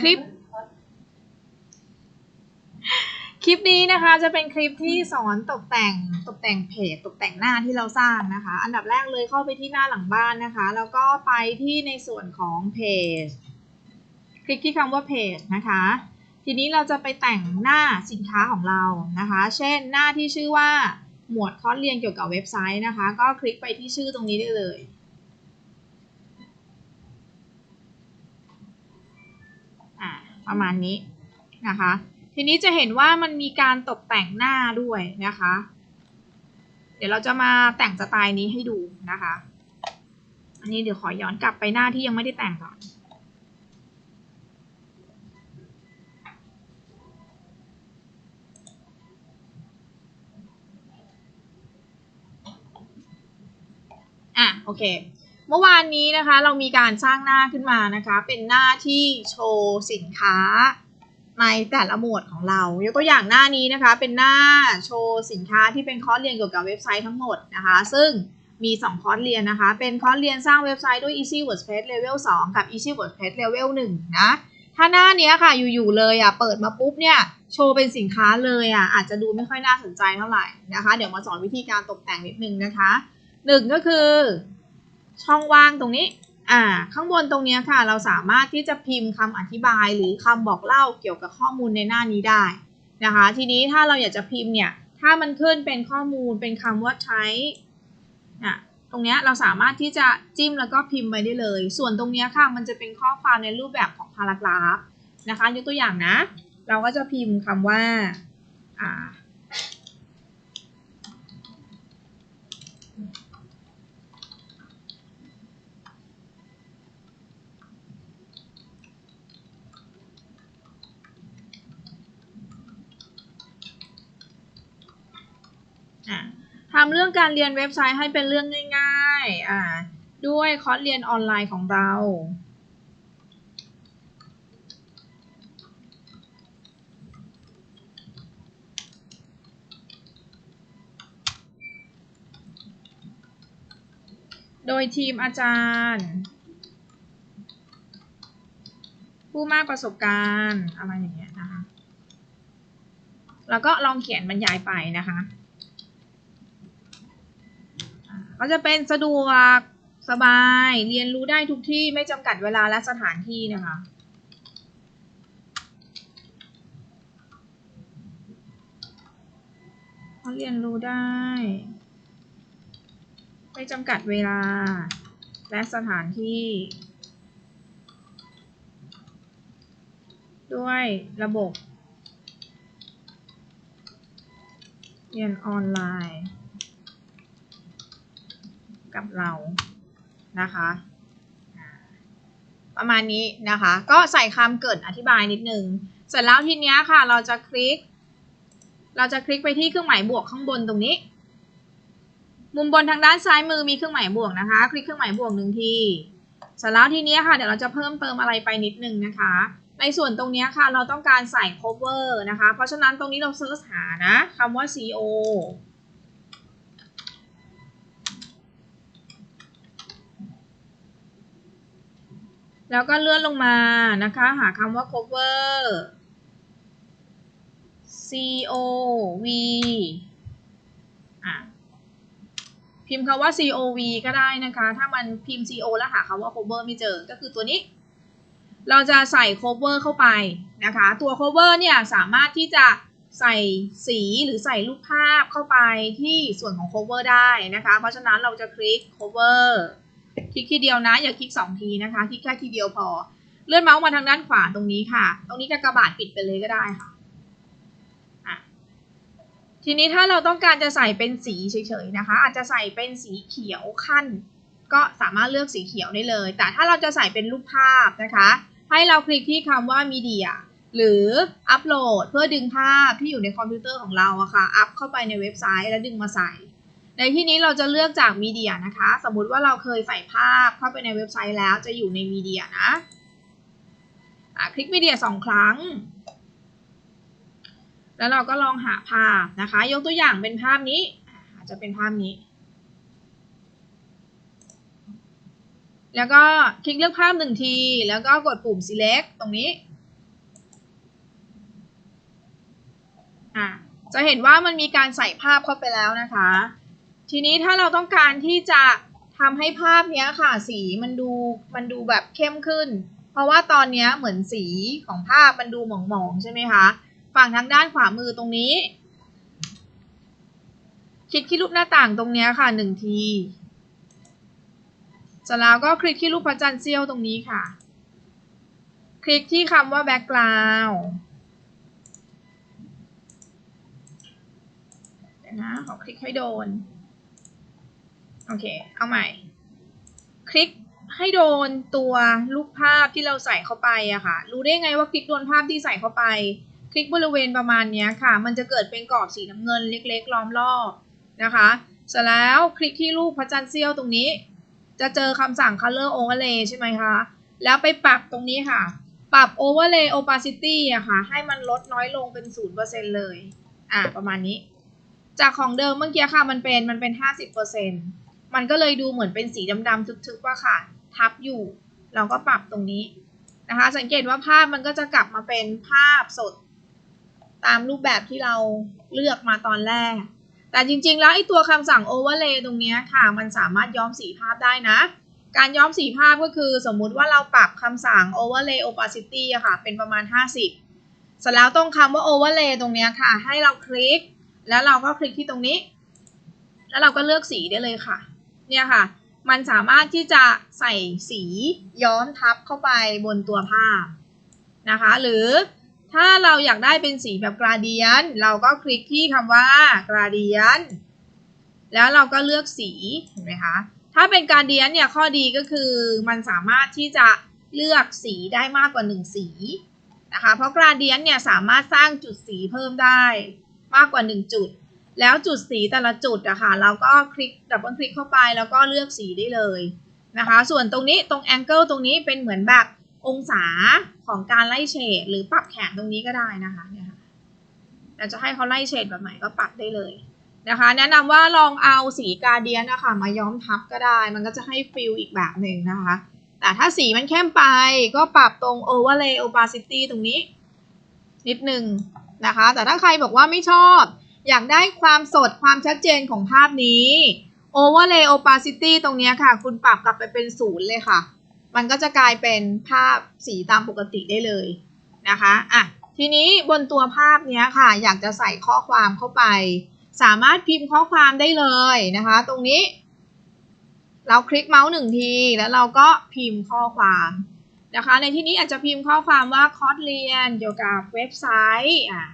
คลิป คลิปนี้นะคะจะเป็นคลิปที่สอนตกแต่งตกแต่งเพจตกแต่งหน้าที่เราสร้างนะคะ อันดับแรกเลยเข้าไปที่หน้าหลังบ้านนะคะ แล้วก็ไปที่ในส่วนของเพจคลิกที่คำว่าเพจนะคะ ทีนี้เราจะไปแต่งหน้าสินค้าของเรานะคะ เช่นหน้าที่ชื่อว่าหมวดคอร์สเรียนเกี่ยวกับเว็บไซต์นะคะ ก็คลิกไปที่ชื่อตรงนี้ได้เลย ประมาณนี้นะคะ ทีนี้จะเห็นว่ามันมีการตกแต่งหน้าด้วยนะคะ เดี๋ยวเราจะมาแต่งสไตล์นี้ให้ดูนะคะ อันนี้เดี๋ยวขอย้อนกลับไปหน้าที่ยังไม่ได้แต่งก่อนอะโอเค เมื่อวานนี้นะคะเรามีการสร้างหน้าขึ้นมานะคะ เป็นหน้าที่โชว์สินค้าในแต่ละหมวดของเรา ยกตัวอย่างหน้านี้นะคะ เป็นหน้าโชว์สินค้าที่เป็นคอร์สเรียนเกี่ยวกับเว็บไซต์ทั้งหมดนะคะ ซึ่งมี 2 คอร์สเรียนนะคะ เป็นคอร์สเรียนสร้างเว็บไซต์ด้วย Easy WordPress Level 2 กับ Easy WordPress Level 1 นะ ถ้าหน้านี้ค่ะอยู่ๆเลยอะเปิดมาปุ๊บเนี่ยโชว์เป็นสินค้าเลยอะอาจจะดูไม่ค่อยน่าสนใจเท่าไหร่นะคะ เดี๋ยวมาสอนวิธีการตกแต่งนิดนึงนะคะหนึ่งก็คือ ช่องว่างตรงนี้ อ่า ข้างบนตรงนี้ค่ะ เราสามารถที่จะพิมพ์คำอธิบายหรือคำบอกเล่าเกี่ยวกับข้อมูลในหน้านี้ได้นะคะ ทีนี้ถ้าเราอยากจะพิมพ์เนี่ย ถ้ามันขึ้นเป็นข้อมูลเป็นคำว่าใช้อะตรงเนี้ยเราสามารถที่จะจิ้มแล้วก็พิมพ์ไปได้เลย ส่วนตรงเนี้ยค่ะ มันจะเป็นข้อความในรูปแบบของพารากราฟนะคะ ยกตัวอย่างนะ เราก็จะพิมพ์คำว่า อ่า อะ ทำเรื่องการเรียนเว็บไซต์ให้เป็นเรื่องง่ายๆอ่าด้วยคอร์สเรียนออนไลน์ของเรา โดยทีมอาจารย์ ผู้มากประสบการณ์อะไรอย่างเงี้ยนะคะ แล้วก็ลองเขียนบรรยายไปนะคะ ก็จะเป็นสะดวกสบายเรียนรู้ได้ทุกที่ไม่จำกัดเวลาและสถานที่นะคะเขาเรียนรู้ได้ ไม่จำกัดเวลาและสถานที่ ด้วยระบบ เรียนออนไลน์ กับเรานะคะประมาณนี้นะคะ ก็ใส่คำเกิดอธิบายนิดนึง เสร็จแล้วทีเนี้ยค่ะ เราจะคลิก เราจะคลิกไปที่เครื่องหมายบวกข้างบนตรงนี้ มุมบนทางด้านซ้ายมือมีเครื่องหมายบวกนะคะ คลิกเครื่องหมายบวกหนึ่งทีเสร็จแล้วทีเนี้ยค่ะ เดี๋ยวเราจะเพิ่มเติมอะไรไปนิดนึงนะคะ ในส่วนตรงเนี้ยค่ะ เราต้องการใส่ cover นะคะ เพราะฉะนั้นตรงนี้เราเซิร์ชหานะคำว่า CO แล้วก็เลื่อนลงมานะคะ หาคำว่า cover C O V อะพิมพ์คำว่า C O V ก็ได้นะคะ ถ้ามันพิมพ์ C O แล้วหาคำว่า cover ไม่เจอ ก็คือตัวนี้ เราจะใส่ cover เข้าไปนะคะ ตัว cover เนี่ยสามารถที่จะใส่สีหรือใส่รูปภาพเข้าไปที่ส่วนของ cover ได้นะคะ เพราะฉะนั้นเราจะคลิก cover คลิกทีเดียวนะ อย่าคลิกสองทีนะคะ คลิกแค่ทีเดียวพอ เลื่อนเมาส์มาทางด้านขวาตรงนี้ค่ะ ตรงนี้กากบาทปิดไปเลยก็ได้ค่ะอะ ทีนี้ถ้าเราต้องการจะใส่เป็นสีเฉยๆนะคะ อาจจะใส่เป็นสีเขียวขั้น ก็สามารถเลือกสีเขียวได้เลย แต่ถ้าเราจะใส่เป็นรูปภาพนะคะ ให้เราคลิกที่คำว่า media หรืออัปโหลดเพื่อดึงภาพที่อยู่ในคอมพิวเตอร์ของเราอะค่ะ อัพเข้าไปในเว็บไซต์แล้วดึงมาใส่ ในที่นี้เราจะเลือกจากมีเดียนะคะ สมมุติว่าเราเคยใส่ภาพเข้าไปในเว็บไซต์แล้วจะอยู่ในมีเดียนะอะคลิกมีเดียสองครั้ง แล้วเราก็ลองหาภาพนะคะ ยกตัวอย่างเป็นภาพนี้อะอาจจะเป็นภาพนี้ แล้วก็คลิกเลือกภาพหนึ่งที แล้วก็กดปุ่ม select ตรงนี้อะจะเห็นว่ามันมีการใส่ภาพเข้าไปแล้วนะคะ ทีนี้ถ้าเราต้องการที่จะทำให้ภาพเนี้ยค่ะสีมันดูมันดูแบบเข้มขึ้น เพราะว่าตอนนี้เหมือนสีของภาพมันดูหมองๆใช่ไหมคะฝั่งทางด้านขวามือตรงนี้ คลิกที่รูปหน้าต่างตรงนี้ค่ะหนึ่งทีเสร็จแล้วก็คลิกที่รูปพระจันทร์เสี้ยวตรงนี้ค่ะ คลิกที่คำว่า background เดี๋ยวนะขอคลิกให้โดน โอเค เอาใหม่ คลิกให้โดนตัวลูกภาพที่เราใส่เข้าไปอะค่ะ รู้ได้ไงว่าคลิกโดนภาพที่ใส่เข้าไป คลิกบริเวณประมาณนี้ค่ะ มันจะเกิดเป็นกรอบสีน้ำเงินเล็กๆล้อมรอบนะคะเสร็จแล้วคลิกที่รูปพระจันทร์เสี้ยวตรงนี้ จะเจอคำสั่ง color overlay ใช่ไหมคะ แล้วไปปรับตรงนี้ค่ะ ปรับ overlay opacity อะค่ะ ให้มันลดน้อยลงเป็น 0%เลย อะ ประมาณนี้ จากของเดิมเมื่อกี้ค่ะ มันเป็น มันเป็น 50% มันก็เลยดูเหมือนเป็นสีดำๆทึบๆว่าค่ะ ทับอยู่ เราก็ปรับตรงนี้นะคะ สังเกตว่าภาพมันก็จะกลับมาเป็นภาพสด ตามรูปแบบที่เราเลือกมาตอนแรก แต่จริงๆ แล้วไอ้ตัวคำสั่ง overlay ตรงนี้ค่ะ มันสามารถย้อมสีภาพได้นะ การย้อมสีภาพก็คือสมมุติว่าเราปรับคำสั่ง overlay opacity อะค่ะ เป็นประมาณ 50 เสร็จแล้วตรงคำว่า overlay ตรงนี้ค่ะ ให้เราคลิก แล้วเราก็คลิกที่ตรงนี้ แล้วเราก็เลือกสีได้เลยค่ะ เนี่ยค่ะ มันสามารถที่จะใส่สีย้อมทับเข้าไปบนตัวภาพนะคะ หรือถ้าเราอยากได้เป็นสีแบบกราเดียน เราก็คลิกที่คำว่ากราเดียน แล้วเราก็เลือกสีเห็นไหมคะ ถ้าเป็นกราเดียนเนี่ยข้อดีก็คือมันสามารถที่จะเลือกสีได้มากกว่า 1 สีนะคะ เพราะกราเดียนเนี่ยสามารถสร้างจุดสีเพิ่มได้มากกว่า 1 จุด แล้วจุดสีแต่ละจุดอะคะ่ะเราก็คลิกดับเบิลคลิกเข้าไปแล้วก็เลือกสีได้เลยนะคะ ส่วนตรงนี้ตรงแองเกิลตรงนี้เป็นเหมือนแบบองศาของการไล่เฉดหรือปรับแขนตรงนี้ก็ได้นะคะเนี่ยค่ะแต่จะให้เขาไล่เฉดแบบไหนก็ปรับได้เลยนะคะ แนะนำว่าลองเอาสีกาเดียนนะคะมาย้อมทับก็ได้ มันก็จะให้ฟิลอีกแบบหนึ่งนะคะ แต่ถ้าสีมันเข้มไปก็ปรับตรง overlay opacity ตรงนี้ นิดนึงนะคะ แต่ถ้าใครบอกว่าไม่ชอบ อยากได้ความสดความชัดเจนของภาพนี้ overlay opacity ตรงนี้ค่ะ คุณปรับกลับไปเป็นศูนย์เลยค่ะ มันก็จะกลายเป็นภาพสีตามปกติได้เลยนะคะอะทีนี้บนตัวภาพเนี้ยค่ะ อยากจะใส่ข้อความเข้าไป สามารถพิมพ์ข้อความได้เลยนะคะ ตรงนี้ เราคลิกเมาส์หนึ่งทีแล้วเราก็พิมพ์ข้อความนะคะ ในที่นี้อาจจะพิมพ์ข้อความว่าคอร์สเรียนเกี่ยวกับเว็บไซต์อะ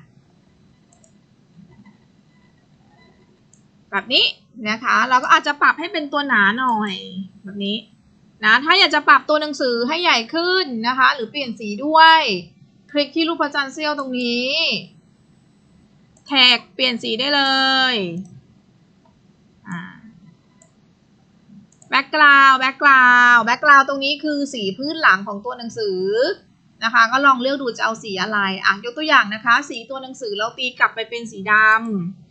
แบบนี้นะคะ เราก็อาจจะปรับให้เป็นตัวหนาหน่อยแบบนี้นะถ้าอยากจะปรับตัวหนังสือให้ใหญ่ขึ้นนะคะ หรือเปลี่ยนสีด้วย คลิกที่รูปพระจันทร์เสี้ยวตรงนี้ แท็กเปลี่ยนสีได้เลยแบ็กกราวด์แบ็กกราวด์แบ็กกราวด์ตรงนี้คือสีพื้นหลังของตัวหนังสือนะคะ ก็ลองเลือกดูจะเอาสีอะไรอะยกตัวอย่างนะคะ สีตัวหนังสือเราตีกลับไปเป็นสีดำ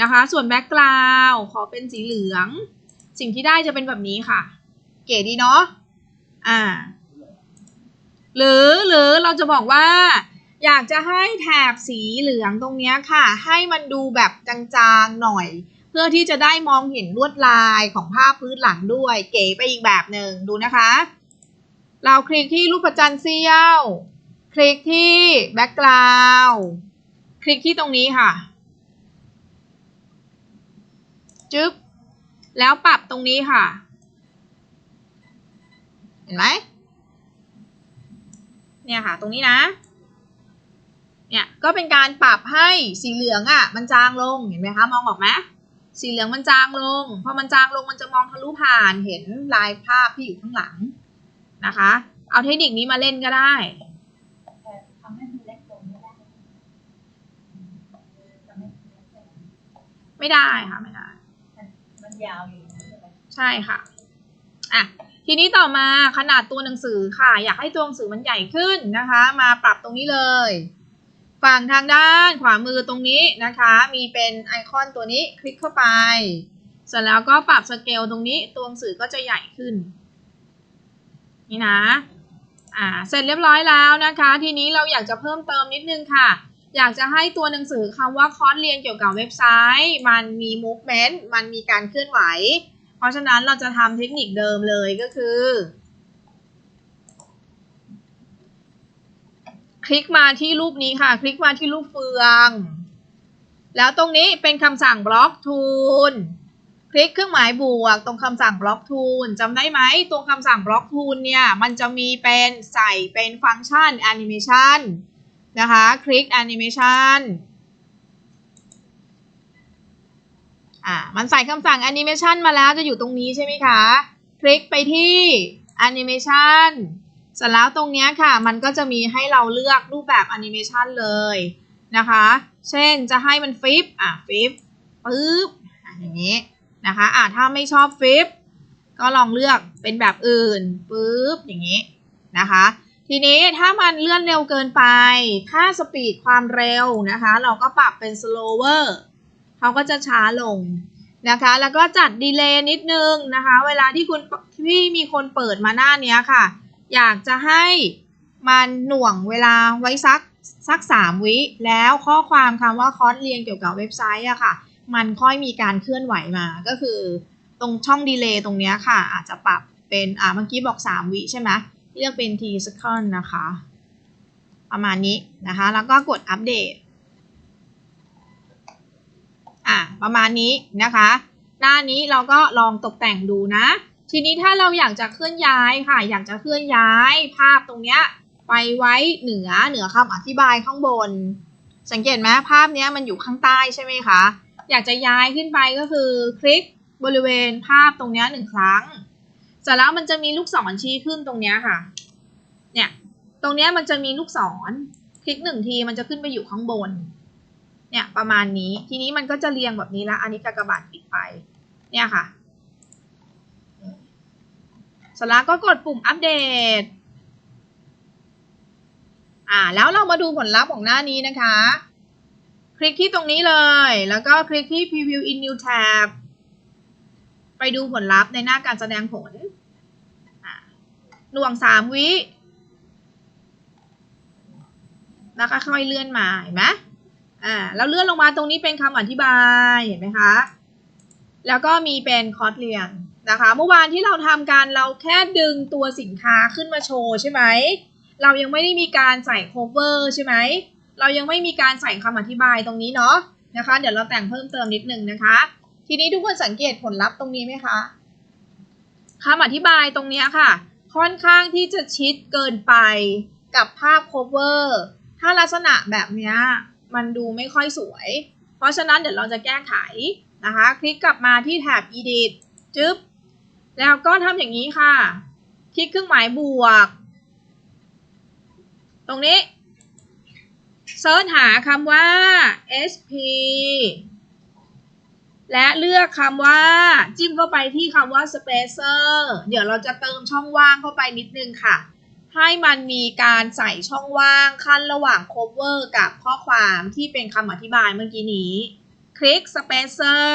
นะคะ ส่วนแบ็กกราวขอเป็นสีเหลือง สิ่งที่ได้จะเป็นแบบนี้ค่ะ เก๋ดีเนาะอ่า หรือหรือเราจะบอกว่า อยากจะให้แถบสีเหลืองตรงนี้ค่ะ ให้มันดูแบบจางๆหน่อย เพื่อที่จะได้มองเห็นลวดลายของภาพพื้นหลังด้วย เก๋ไปอีกแบบหนึ่งดูนะคะ เราคลิกที่รูปประจันเสี้ยว คลิกที่แบ็กกราวคลิกที่ตรงนี้ค่ะ จึ๊บ แล้วปรับตรงนี้ค่ะ เห็นไหมเนี่ยค่ะ ตรงนี้นะ เนี่ย ก็เป็นการปรับให้สีเหลืองอะ่ะ มันจางลง เห็นไหมคะ มองออกไหมสีเหลืองมันจางลง พอมันจางลงมันจะมองทะลุผ่าน เห็นลายภาพที่อยู่ข้างหลังนะคะ เอาเทคนิคนี้มาเล่นก็ได้ไม่ได้ค่ะ ไม่ได้ ยาวอยู่ใช่ค่ะอะทีนี้ต่อมาขนาดตัวหนังสือค่ะ อยากให้ตัวหนังสือมันใหญ่ขึ้นนะคะ มาปรับตรงนี้เลย ฝั่งทางด้านขวามือตรงนี้นะคะ มีเป็นไอคอนตัวนี้คลิกเข้าไป เสร็จแล้วก็ปรับสเกลตรงนี้ตัวหนังสือก็จะใหญ่ขึ้น นี่นะอ่าเสร็จเรียบร้อยแล้วนะคะ ทีนี้เราอยากจะเพิ่มเติมนิดนึงค่ะ อยากจะให้ตัวหนังสือคำว่าคอร์สเรียนเกี่ยวกับเว็บไซต์ มันมี movement มันมีการเคลื่อนไหว เพราะฉะนั้นเราจะทำเทคนิคเดิมเลยก็คือ คลิกมาที่รูปนี้ค่ะ คลิกมาที่รูปเฟือง แล้วตรงนี้เป็นคำสั่งบล็อกทูลคลิกเครื่องหมายบวกตรงคำสั่งบล็อกทูลจำได้ไหมตรงคำสั่งบล็อกทูลเนี่ย มันจะมีเป็นใส่เป็นฟังก์ชันแอนิเมชัน นะคะ คลิกแอนิเมชันอ่ามันใส่คำสั่งแอนิเมชันมาแล้วจะอยู่ตรงนี้ใช่ไหมคะ คลิกไปที่แอนิเมชันเสร็จแล้วตรงนี้ค่ะ มันก็จะมีให้เราเลือกรูปแบบแอนิเมชันเลยนะคะ เช่นจะให้มันฟิปอะฟิปปึ๊บอะอย่างนี้นะคะอ่าถ้าไม่ชอบฟิปก็ลองเลือกเป็นแบบอื่นปึ๊บอย่างนี้นะคะ ทีนี้ถ้ามันเลื่อนเร็วเกินไป ค่าสปีดความเร็วนะคะ เราก็ปรับเป็น slower เขาก็จะช้าลงนะคะ แล้วก็จัดดีเลย์นิดนึงนะคะ เวลาที่คุณที่มีคนเปิดมาหน้าเนี้ยค่ะ อยากจะให้มันหน่วงเวลาไว้สักสักสามวิแล้วข้อความคำว่าคอร์สเรียนเกี่ยวกับเว็บไซต์อะค่ะ มันค่อยมีการเคลื่อนไหวมาก็คือ ตรงช่องดีเลย์ตรงเนี้ยค่ะ อาจจะปรับเป็นอ่าเมื่อกี้บอก 3 วิใช่ไหม เลือกเป็น t second นะคะ ประมาณนี้นะคะ แล้วก็กดอัปเดต อ่าประมาณนี้นะคะ หน้านี้เราก็ลองตกแต่งดูนะ ทีนี้ถ้าเราอยากจะเคลื่อนย้ายค่ะ อยากจะเคลื่อนย้ายภาพตรงเนี้ยไปไว้เหนือเหนือคำอธิบายข้างบน สังเกตไหมภาพเนี้ยมันอยู่ข้างใต้ใช่ไหมคะ อยากจะย้ายขึ้นไปก็คือคลิกบริเวณภาพตรงนี้หนึ่งครั้ง ร็จแล้วมันจะมีลูกศรชี้ขึ้นตรงนี้ค่ะ เนี่ย ตรงนี้มันจะมีลูกศร คลิกหนึ่งทีมันจะขึ้นไปอยู่ข้างบน เนี่ยประมาณนี้ ทีนี้มันก็จะเรียงแบบนี้ละ อันนี้กากบาทปิดไป เนี่ยค่ะเสร็จแล้วก็กดปุ่มอัปเดต อ่า แล้วเรามาดูผลลัพธ์ของหน้านี้นะคะ คลิกที่ตรงนี้เลย แล้วก็คลิกที่ Preview in New Tab ไปดูผลลัพธ์ในหน้าการแสดงผล หน่วงสามวิแล้วก็ค่อยเลื่อนมาเห็นไหมอ่าแล้วเลื่อนลงมาตรงนี้เป็นคำอธิบายเห็นไหมคะ แล้วก็มีเป็นคอร์สเรียนนะคะ เมื่อวานที่เราทำการเราแค่ดึงตัวสินค้าขึ้นมาโชว์ใช่ไหม เรายังไม่ได้มีการใส่ cover ใช่ไหม เรายังไม่มีการใส่คำอธิบายตรงนี้เนาะนะคะ เดี๋ยวเราแต่งเพิ่มเติมนิดนึงนะคะ ทีนี้ทุกคนสังเกตผลลัพธ์ตรงนี้ไหมคะคำอธิบายตรงนี้ค่ะ ค่อนข้างที่จะชิดเกินไปกับภาพ cover ถ้าลักษณะแบบนี้มันดูไม่ค่อยสวย เพราะฉะนั้นเดี๋ยวเราจะแก้ไขนะคะ คลิกกลับมาที่แท็บ edit จึ๊บ แล้วก็ทำอย่างนี้ค่ะ คลิกเครื่องหมายบวก ตรงนี้เซิร์ชหาคำว่า sp และเลือกคำว่าจิ้มเข้าไปที่คำว่า spacer เดี๋ยวเราจะเติมช่องว่างเข้าไปนิดนึงค่ะ ให้มันมีการใส่ช่องว่างขั้นระหว่าง cover กับข้อความที่เป็นคำอธิบายเมื่อกี้นี้ คลิก spacer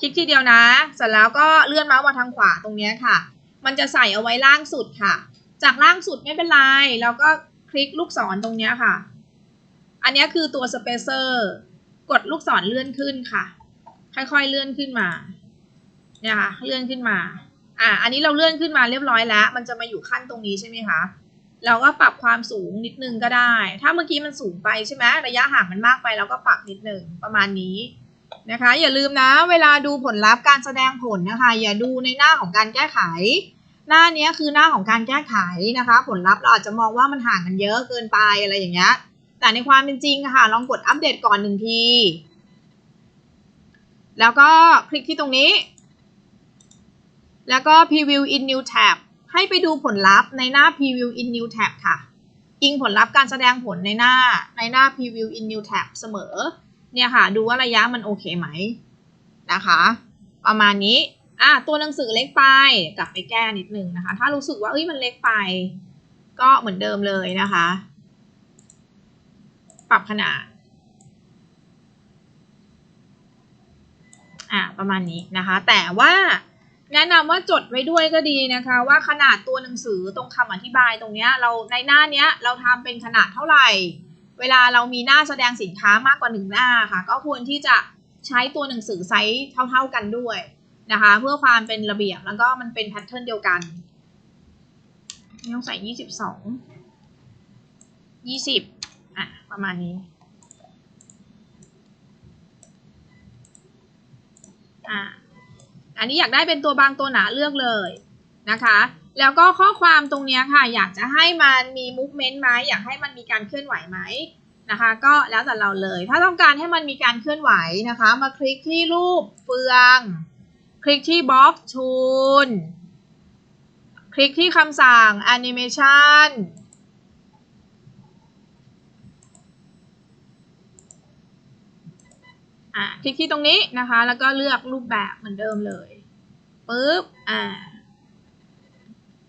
คลิกทีเดียวนะ เสร็จแล้วก็เลื่อนเมาส์มาทางขวาตรงนี้ค่ะ มันจะใส่เอาไว้ล่างสุดค่ะ จากล่างสุดไม่เป็นไรเราก็คลิกลูกศรตรงนี้ค่ะ อันนี้คือตัว spacer กดลูกศรเลื่อนขึ้นค่ะ ค่อยๆเลื่อนขึ้นมา เนี่ยค่ะ เลื่อนขึ้นมา อะ อันนี้เราเลื่อนขึ้นมาเรียบร้อยแล้ว มันจะมาอยู่ขั้นตรงนี้ใช่ไหมคะ เราก็ปรับความสูงนิดนึงก็ได้ ถ้าเมื่อกี้มันสูงไปใช่ไหมระยะห่างมันมากไปเราก็ปรับนิดนึงประมาณนี้นะคะ อย่าลืมนะ เวลาดูผลลัพธ์การแสดงผลนะคะ อย่าดูในหน้าของการแก้ไข หน้านี้คือหน้าของการแก้ไขนะคะ ผลลัพธ์เราอาจจะมองว่ามันห่างกันเยอะเกินไปอะไรอย่างเงี้ย แต่ในความเป็นจริงค่ะ ลองกดอัปเดตก่อนหนึ่งที แล้วก็คลิกที่ตรงนี้ แล้วก็ preview in new tab ให้ไปดูผลลัพธ์ในหน้า preview in new tab ค่ะ อิงผลลัพธ์การแสดงผลในหน้าในหน้า preview in new tab เสมอ เนี่ยค่ะ ดูว่าระยะมันโอเคไหมนะคะ ประมาณนี้อะตัวหนังสือเล็กไปกลับไปแก้นิดนึงนะคะ ถ้ารู้สึกว่าเอ้ยมันเล็กไป ก็เหมือนเดิมเลยนะคะ ปรับขนาด อะประมาณนี้นะคะ แต่ว่าแนะนำว่าจดไว้ด้วยก็ดีนะคะ ว่าขนาดตัวหนังสือตรงคำอธิบายตรงเนี้ยเราในหน้าเนี้ยเราทำเป็นขนาดเท่าไหร่ เวลาเรามีหน้าแสดงสินค้ามากกว่าหนึ่งหน้าค่ะ ก็ควรที่จะใช้ตัวหนังสือไซส์เท่า ๆกันด้วยนะคะ เพื่อความเป็นระเบียบแล้วก็มันเป็นแพทเทิร์นเดียวกันต้องใส่ยี่สิบสองยี่สิบ อะประมาณนี้อะอันนี้อยากได้เป็นตัวบางตัวหนาเลือกเลยนะคะ แล้วก็ข้อความตรงนี้ค่ะ อยากจะให้มันมี movement ไหมอยากให้มันมีการเคลื่อนไหวไหมนะคะ ก็แล้วแต่เราเลย ถ้าต้องการให้มันมีการเคลื่อนไหวนะคะ มาคลิกที่รูปเฟือง คลิกที่ box tool คลิกที่คำสั่ง animation อะคลิกที่ตรงนี้นะคะ แล้วก็เลือกรูปแบบเหมือนเดิมเลยปุ๊บอ่า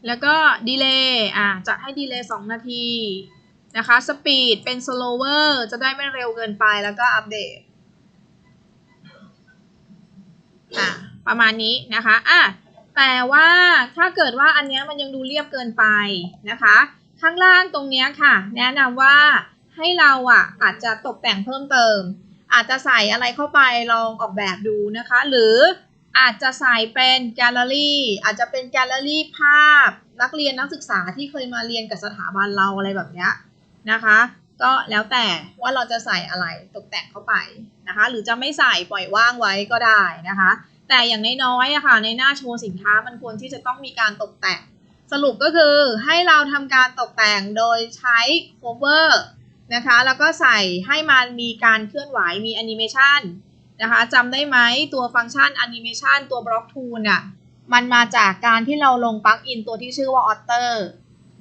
แล้วก็ดีเลย์อะจะให้ดีเลย์2นาทีนะคะสปีดเป็น slower จะได้ไม่เร็วเกินไปแล้วก็อัปเดตอะประมาณนี้นะคะอะแต่ว่าถ้าเกิดว่าอันเนี้ยมันยังดูเรียบเกินไปนะคะ ข้างล่างตรงเนี้ยค่ะ แนะนำว่าให้เราอะอาจจะตกแต่งเพิ่มเติม อาจจะใส่อะไรเข้าไปลองออกแบบดูนะคะ หรืออาจจะใส่เป็นแกลเลอรี่ อาจจะเป็นแกลเลอรี่ภาพ นักเรียนนักศึกษาที่เคยมาเรียนกับสถาบันเราอะไรแบบนี้นะคะ ก็แล้วแต่ว่าเราจะใส่อะไรตกแต่งเข้าไปนะคะ หรือจะไม่ใส่ปล่อยว่างไว้ก็ได้นะคะ แต่อย่างน้อยๆอะค่ะในหน้าโชว์สินค้ามันควรที่จะต้องมีการตกแต่ง สรุปก็คือให้เราทำการตกแต่งโดยใช้ cover นะคะ แล้วก็ใส่ให้มันมีการเคลื่อนไหวมีแอนิเมชันนะคะจำได้ไหมตัวฟังก์ชันแอนิเมชันตัวบล็อกทูลน่ะมันมาจากการที่เราลงปลั๊กอินตัวที่ชื่อว่า Otter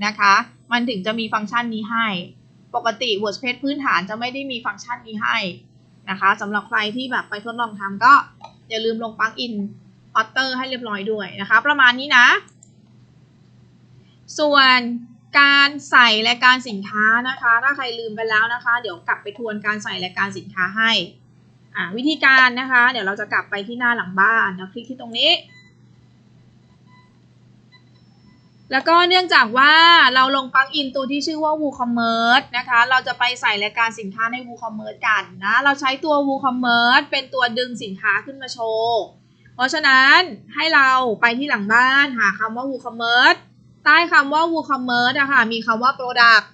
นะคะ มันถึงจะมีฟังก์ชันนี้ให้ ปกติ WordPress พื้นฐานจะไม่ได้มีฟังก์ชันนี้ให้นะคะสำหรับใครที่แบบไปทดลองทำก็อย่าลืมลงปลั๊กอิน Otter ให้เรียบร้อยด้วยนะคะ ประมาณนี้นะ ส่วน การใส่รายการสินค้านะคะ ถ้าใครลืมไปแล้วนะคะ เดี๋ยวกลับไปทวนการใส่รายการสินค้าให้อ่าวิธีการนะคะ เดี๋ยวเราจะกลับไปที่หน้าหลังบ้านแล้วคลิกที่ตรงนี้ แล้วก็เนื่องจากว่าเราลงปลั๊กอินตัวที่ชื่อว่า WooCommerce นะคะ เราจะไปใส่รายการสินค้าใน WooCommerce กันนะ เราใช้ตัว WooCommerce เป็นตัวดึงสินค้าขึ้นมาโชว์ เพราะฉะนั้นให้เราไปที่หลังบ้านหาคำว่า WooCommerce ใต้คำว่า WooCommerce อะค่ะ มีคำว่า Product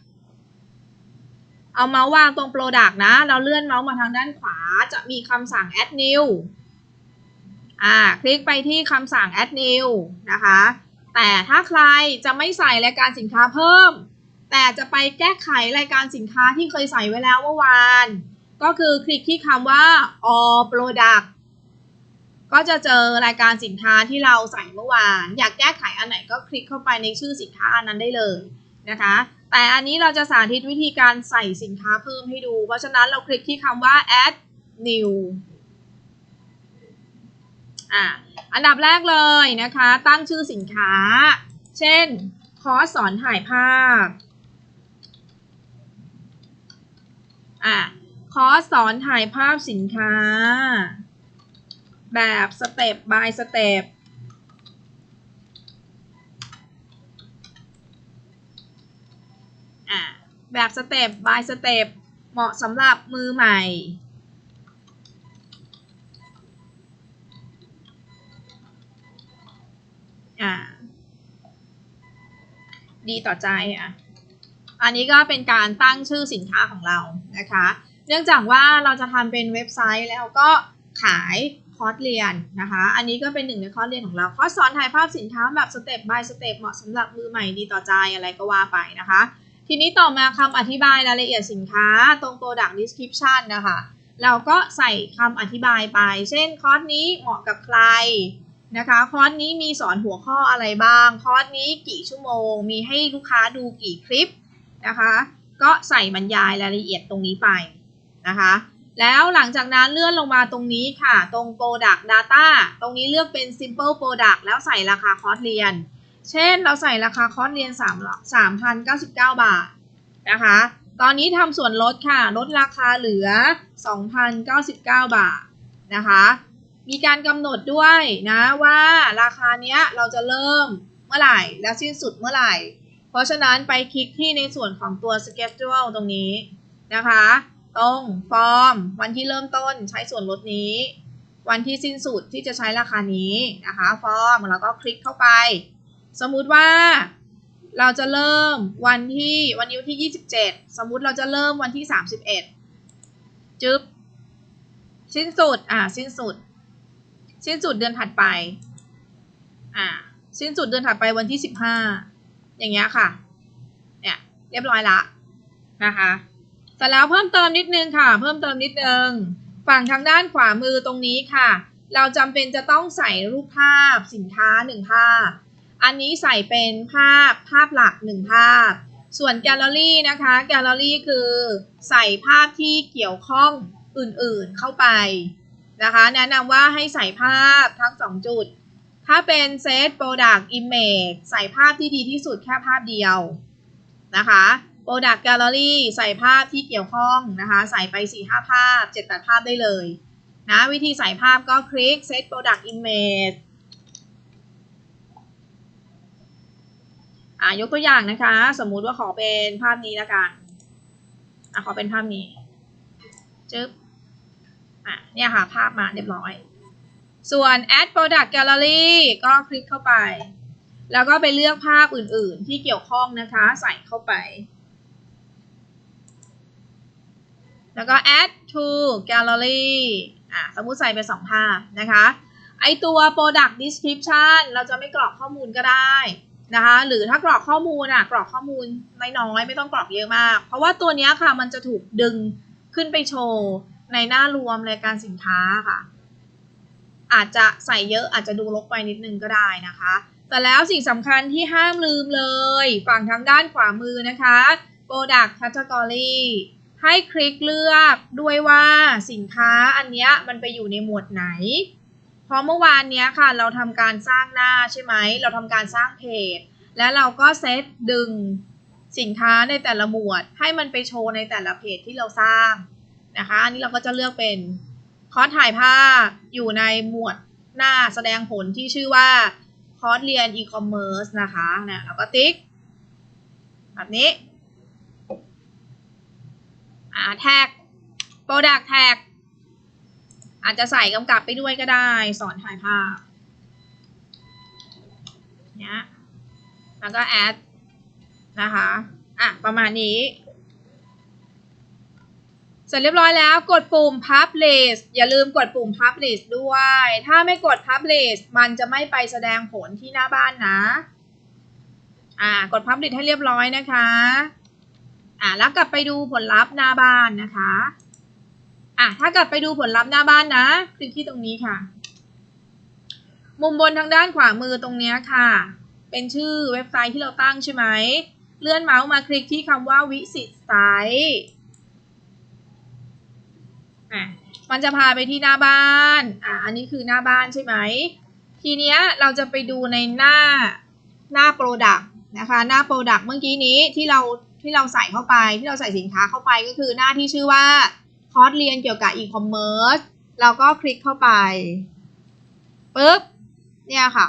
เอาเมาส์วางตรง Product นะ เราเลื่อนเมาส์มาทางด้านขวา จะมีคำสั่ง Add New อ่า คลิกไปที่คำสั่ง Add New นะคะ แต่ถ้าใครจะไม่ใส่รายการสินค้าเพิ่ม แต่จะไปแก้ไขรายการสินค้าที่เคยใส่ไว้แล้วเมื่อวาน ก็คือคลิกที่คำว่า All Product ก็จะเจอรายการสินค้าที่เราใส่เมื่อวาน อยากแก้ไขอันไหนก็คลิกเข้าไปในชื่อสินค้าอันนั้นได้เลยนะคะ แต่อันนี้เราจะสาธิตวิธีการใส่สินค้าเพิ่มให้ดู เพราะฉะนั้นเราคลิกที่คำว่า add new อะอันดับแรกเลยนะคะ ตั้งชื่อสินค้า เช่น คอร์สสอนถ่ายภาพอะคอร์สสอนถ่ายภาพสินค้า แบบสเต็ป by สเต็ปอะแบบสเต็ป by สเต็ปเหมาะสำหรับมือใหม่ อ่า ดีต่อใจอะ อันนี้ก็เป็นการตั้งชื่อสินค้าของเรานะคะ เนื่องจากว่าเราจะทำเป็นเว็บไซต์แล้วก็ขาย อร์สเรียนนะคะ อันนี้ก็เป็นหนึ่งในคอร์สเรียนของเรา คอร์สสอนถ่ายภาพสินค้าแบบสเต็ป by สเต็ปเหมาะสำหรับมือใหม่ดีต่อใจอะไรก็ว่าไปนะคะ ทีนี้ต่อมาคำอธิบายรายละเอียดสินค้าตรง product description นะคะ เราก็ใส่คำอธิบายไป เช่นคอร์สนี้เหมาะกับใครนะคะ คอร์สนี้มีสอนหัวข้ออะไรบ้าง คอร์สนี้กี่ชั่วโมง มีให้ลูกค้าดูกี่คลิปนะคะ ก็ใส่บรรยายรายละเอียดตรงนี้ไปนะคะ แล้วหลังจากนั้นเลื่อนลงมาตรงนี้ค่ะ ตรง Product Data ตรงนี้เลือกเป็น Simple Product แล้วใส่ราคาคอร์สเรียน เช่นเราใส่ราคาคอร์สเรียน3 3,099 บาทนะคะ ตอนนี้ทำส่วนลดค่ะ ลดราคาเหลือ 2,099 บาทนะคะ มีการกำหนดด้วยนะว่าราคาเนี้ยเราจะเริ่มเมื่อไหร่และสิ้นสุดเมื่อไหร่ เพราะฉะนั้นไปคลิกที่ในส่วนของตัว schedule ตรงนี้นะคะ ตรงฟอร์ม วันที่เริ่มต้นใช้ส่วนลดนี้ วันที่สิ้นสุดที่จะใช้ราคานี้นะคะฟอร์มแล้วก็คลิกเข้าไป สมมุติว่าเราจะเริ่มวันที่วันนี้วันที่ 27 สมมุติเราจะเริ่มวันที่ 31 จึ๊บสิ้นสุดอ่าสิ้นสุด สิ้นสุดเดือนถัดไปอ่าสิ้นสุดเดือนถัดไปวันที่ 15 อย่างเงี้ยค่ะเนี่ยเรียบร้อยละนะคะ เสร็จแล้วเพิ่มเติมนิดนึงค่ะ เพิ่มเติมนิดนึง ฝั่งทางด้านขวามือตรงนี้ค่ะ เราจำเป็นจะต้องใส่รูปภาพสินค้าหนึ่งภาพ อันนี้ใส่เป็นภาพภาพหลักหนึ่งภาพ ส่วนแกลเลอรี่นะคะ แกลเลอรี่คือใส่ภาพที่เกี่ยวข้องอื่นๆเข้าไปนะคะ แนะนำว่าให้ใส่ภาพทั้งสองจุด ถ้าเป็นเซต Product Image ใส่ภาพที่ดีที่สุดแค่ภาพเดียวนะคะ Product Gallery ใส่ภาพที่เกี่ยวข้องนะคะ ใส่ไป 4-5 ภาพ 7-8 ภาพได้เลยนะวิธีใส่ภาพก็คลิก Set Product Image อ่ายกตัวอย่างนะคะ สมมุติว่าขอเป็นภาพนี้ละกันอะขอเป็นภาพนี้จึ๊บอะเนี่ยค่ะ ภาพมาเรียบร้อย ส่วน add product gallery ก็คลิกเข้าไป แล้วก็ไปเลือกภาพอื่นๆ ที่เกี่ยวข้องนะคะ ใส่เข้าไป แล้วก็ add to gallery อะสมมุติใส่ไปสองภาพนะคะ ไอตัว product description เราจะไม่กรอกข้อมูลก็ได้นะคะ หรือถ้ากรอกข้อมูลอะกรอกข้อมูลน้อยๆไม่ต้องกรอกเยอะมาก เพราะว่าตัวนี้ค่ะมันจะถูกดึงขึ้นไปโชว์ ในหน้ารวมรายการสินค้าค่ะ อาจจะใส่เยอะอาจจะดูลกไปนิดนึงก็ได้นะคะ แต่แล้วสิ่งสำคัญที่ห้ามลืมเลย ฝั่งทางด้านขวามือนะคะ Product Category ให้คลิกเลือกด้วยว่าสินค้าอันนี้มันไปอยู่ในหมวดไหน เพราะเมื่อวานนี้ค่ะเราทำการสร้างหน้าใช่ไหม เราทำการสร้างเพจ และเราก็เซตดึงสินค้าในแต่ละหมวด ให้มันไปโชว์ในแต่ละเพจที่เราสร้างนะคะ อันนี้เราก็จะเลือกเป็นคอร์สถ่ายภาพอยู่ในหมวดหน้าแสดงผลที่ชื่อว่าคอร์สเรียนอีคอมเมิร์ซนะคะนะแล้วก็ติ๊กแบบนี้ อ่าแท็ก Product Tag อาจจะใส่กำกับไปด้วยก็ได้ สอนถ่ายภาพเนี้ยแล้วก็แอดนะคะ อะ ประมาณนี้ เสร็จเรียบร้อยแล้วกดปุ่ม Publish อย่าลืมกดปุ่ม Publish ด้วย ถ้าไม่กด Publish มันจะไม่ไปแสดงผลที่หน้าบ้านนะ อ่า กด Publish ให้เรียบร้อยนะคะ อ่าแล้วกลับไปดูผลลัพธ์หน้าบ้านนะคะอะถ้ากลับไปดูผลลัพธ์หน้าบ้านนะคลิกที่ตรงนี้ค่ะ มุมบนทางด้านขวามือตรงนี้ค่ะ เป็นชื่อเว็บไซต์ที่เราตั้งใช่ไหมเลื่อนเมาส์มาคลิกที่คำว่าวิสิตไซต์อะมันจะพาไปที่หน้าบ้านอะอันนี้คือหน้าบ้านใช่ไหมทีเนี้ยเราจะไปดูในหน้าหน้า Product นะคะ หน้า Product เมื่อกี้นี้ที่เรา ที่เราใส่เข้าไปที่เราใส่สินค้าเข้าไปก็คือหน้าที่ชื่อว่าคอร์สเรียนเกี่ยวกับ e-commerce เราก็คลิกเข้าไปปุ๊บเนี่ยค่ะ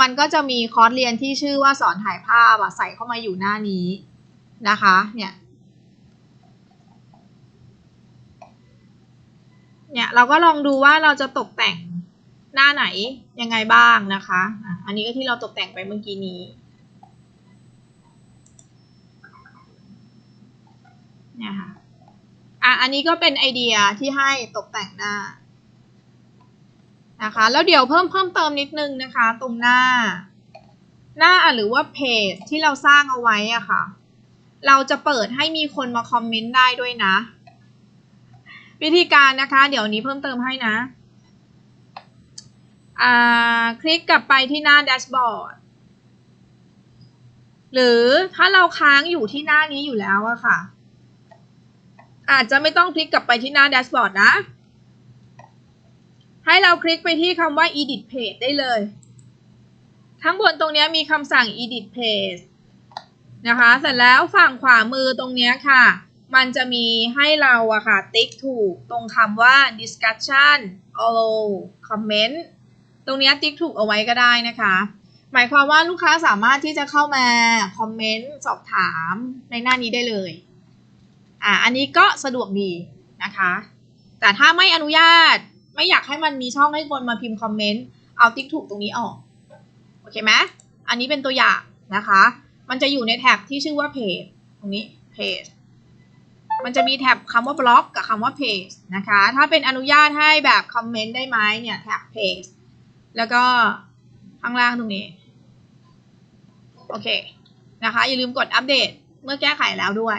มันก็จะมีคอร์สเรียนที่ชื่อว่าสอนถ่ายภาพอะใส่เข้ามาอยู่หน้านี้นะคะเนี่ยเนี่ยเราก็ลองดูว่าเราจะตกแต่งหน้าไหนยังไงบ้างนะคะ อันนี้ก็ที่เราตกแต่งไปเมื่อกี้นี้ เนี่ยค่ะอะ อันนี้ก็เป็นไอเดียที่ให้ตกแต่งหน้านะคะ แล้วเดี๋ยวเพิ่มเพิ่มเติมนิดนึงนะคะ ตรงหน้า หน้าหรือว่าเพจที่เราสร้างเอาไว้อะค่ะ เราจะเปิดให้มีคนมาคอมเมนต์ได้ด้วยนะ วิธีการนะคะ เดี๋ยวนี้เพิ่มเติมให้นะอ่าคลิกกลับไปที่หน้าแดชบอร์ดหรือถ้าเราค้างอยู่ที่หน้านี้อยู่แล้วอะค่ะ อาจจะไม่ต้องคลิกกลับไปที่หน้าแดชบอร์ดนะ ให้เราคลิกไปที่คำว่า edit page ได้เลยทั้งบนตรงนี้มีคำสั่ง edit page นะคะ เสร็จแล้วฝั่งขวามือตรงนี้ค่ะ มันจะมีให้เราอะค่ะ ติ๊กถูกตรงคำว่า discussion allow comment ตรงนี้ติ๊กถูกเอาไว้ก็ได้นะคะ หมายความว่าลูกค้าสามารถที่จะเข้ามาคอมเมนต์สอบถามในหน้านี้ได้เลย อ่าอันนี้ก็สะดวกดีนะคะ แต่ถ้าไม่อนุญาตไม่อยากให้มันมีช่องให้คนมาพิมพ์คอมเมนต์เอาติ๊กถูกตรงนี้ออกโอเคไหมอันนี้เป็นตัวอย่างนะคะ มันจะอยู่ในแท็บที่ชื่อว่าเพจตรงนี้เพจมันจะมีแท็บคำว่าบล็อกกับคำว่าเพจนะคะ ถ้าเป็นอนุญาตให้แบบคอมเมนต์ได้ไหมเนี่ยแท็บเพจแล้วก็ข้างล่างตรงนี้ โอเคนะคะ อย่าลืมกดอัปเดตเมื่อแก้ไขแล้วด้วย